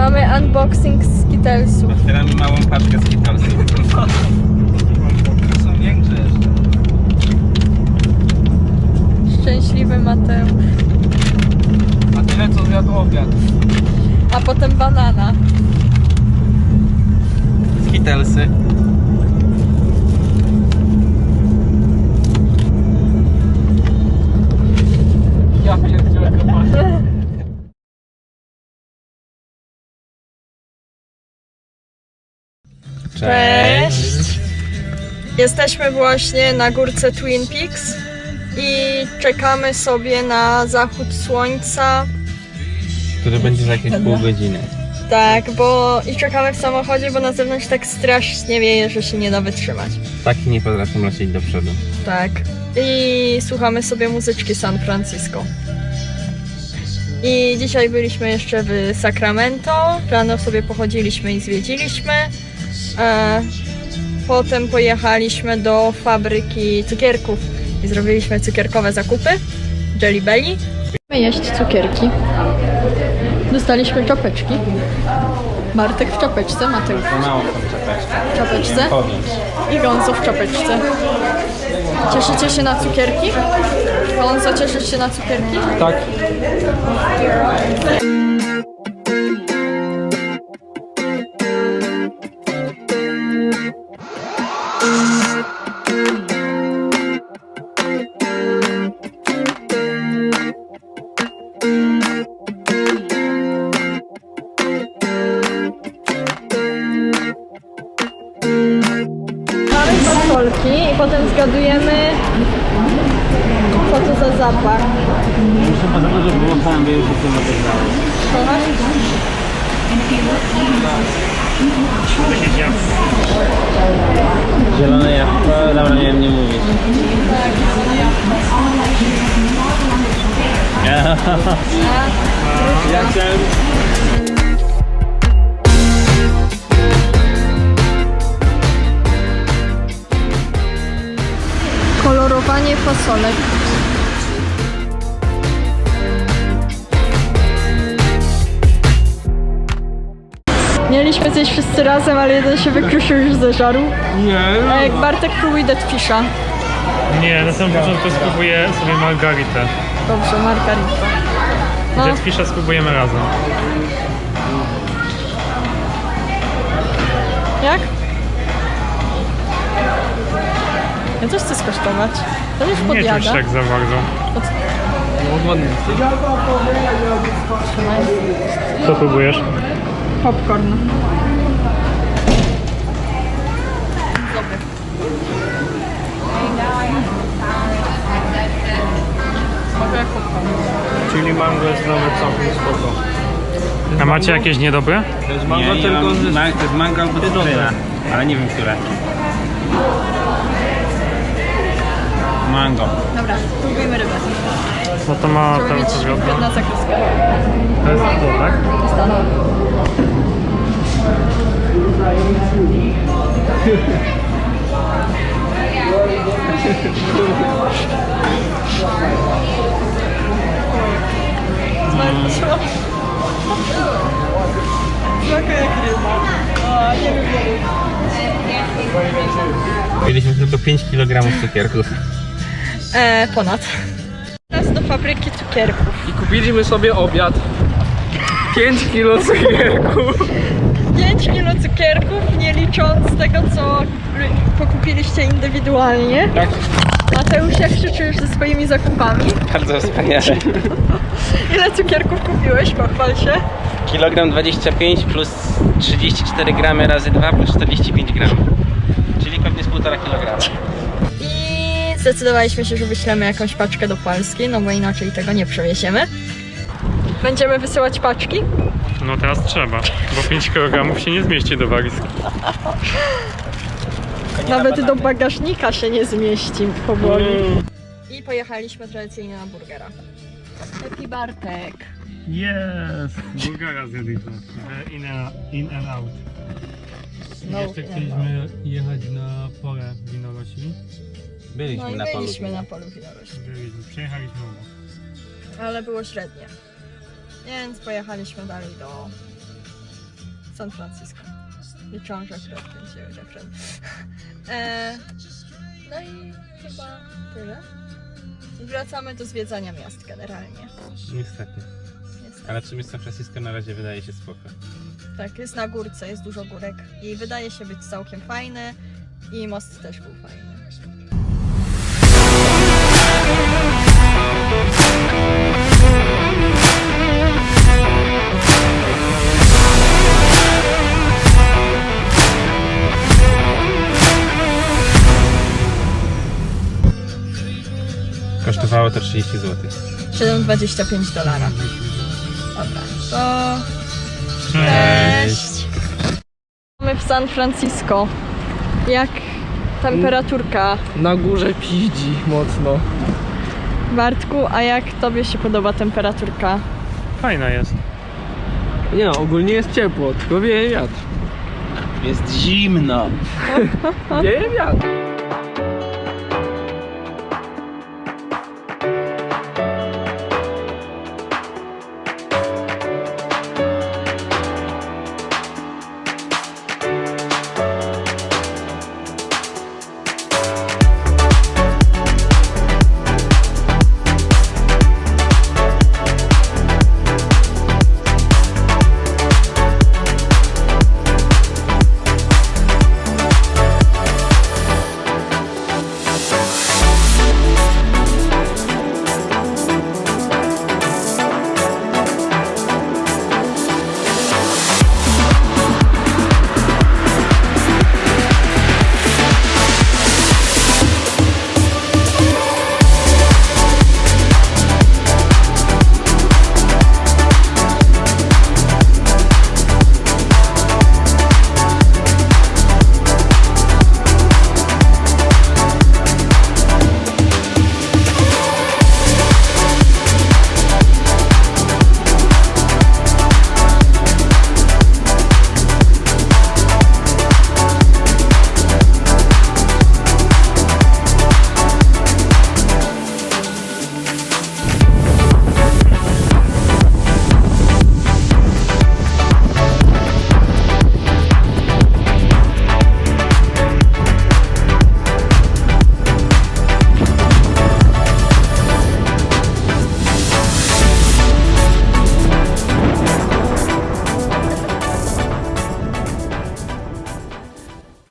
Mamy unboxing z Skittlesów. Otwieramy małą paczkę z Skittlesów. Są większe jeszcze. Szczęśliwy Mateusz. A tyle co zjadł obiad. A potem banana. Skittlesy. Ja pierdzielę kiełbasę. Cześć. Jesteśmy właśnie na górce Twin Peaks i czekamy sobie na zachód słońca. Który będzie za jakieś pół godziny. Tak, bo i czekamy w samochodzie, bo na zewnątrz tak strasznie wieje, że się nie da wytrzymać. Taki nie potrafią lecieć do przodu. Tak. I słuchamy sobie muzyczki San Francisco. I dzisiaj byliśmy jeszcze w Sacramento. Rano sobie pochodziliśmy i zwiedziliśmy. E, potem pojechaliśmy do fabryki cukierków i zrobiliśmy cukierkowe zakupy. Jelly Belly. Jeść cukierki. Dostaliśmy czapeczki. Bartek w czapeczce, Mateusz mało czapeczki. w czapeczce i Gonzo w czapeczce. Cieszycie się na cukierki? Gonzo, cieszysz się na cukierki? Tak. I potem zgadujemy co to za zapach. Chyba za dużo było sam, już się napełniało. Kochasz? Zielone jabłko, dobra, nie wiem, nie mówić. Ja chciałem... Kolorowanie fasolek. Mieliśmy zjeść wszyscy razem, ale jeden się wykruszył już ze żaru. Nie. A jak Bartek próbuje deadfisha. Nie, na samym początku spróbuję sobie margaritę. Dobrze, margarita. No, Deadfisha spróbujemy razem. jak? Ja też chcę skosztować. To już Nie podjada. czuć tak za bardzo. No Co próbujesz? Popcorn. Dobry. Smakuje jak popcorn. Czyli mango jest nawet całkiem spoko. A macie jakieś niedobre? To jest Nie, mango nie tylko mam, z... ma, to jest mango albo cytryna, ale nie wiem, które. Mango. Dobra, próbujmy rybę. No to ma tam mieć zakreskę. To jest to, tak? Smakuje jak ryba. O, nie lubię Mieliśmy tylko 5 kg cukierków. E, Ponad. Teraz do fabryki cukierków. I kupiliśmy sobie obiad. 5 kilo cukierków. 5 kilo cukierków, nie licząc tego, co pokupiliście indywidualnie. Tak. Mateusz, jak się czujesz ze swoimi zakupami? Bardzo wspaniale. Ile cukierków kupiłeś? Pochwal się. Kilogram 25 plus 34 gramy razy 2 plus 45 gram. Czyli pewnie z 1,5 kg. Zdecydowaliśmy się, że wyślemy jakąś paczkę do Polski, no bo inaczej tego nie przewieziemy. Będziemy wysyłać paczki. No teraz trzeba, bo 5 kg się nie zmieści do walizki. Nawet do bagażnika się nie zmieści powoli. I pojechaliśmy tradycyjnie na burgera. Happy Bartek. Jest! Bulgara zjedliśmy. w In, a- in and out. No, Jeszcze chcieliśmy jechać na pole winorośli. Byliśmy No i na polu. byliśmy na polu winorośli, przejechaliśmy obok. ale było średnie. Więc pojechaliśmy dalej do San Francisco. Liczyłam, że akurat będzie refren. E, no i chyba tyle. Wracamy do zwiedzania miast generalnie. Niestety. Niestety. Ale przy San Francisco na razie wydaje się spoko. Tak, jest na górce, jest dużo górek i wydaje się być całkiem fajny i most też był fajny. Kosztowało to 30 zł. 7,25 dolara. Dobra, to Cześć! Mamy w San Francisco. Jak temperaturka, Na górze piździ mocno. Bartku, a jak tobie się podoba temperaturka? Fajna jest. Nie no, ogólnie jest ciepło, tylko wieje wiatr. Jest zimno. Wieje wiatr.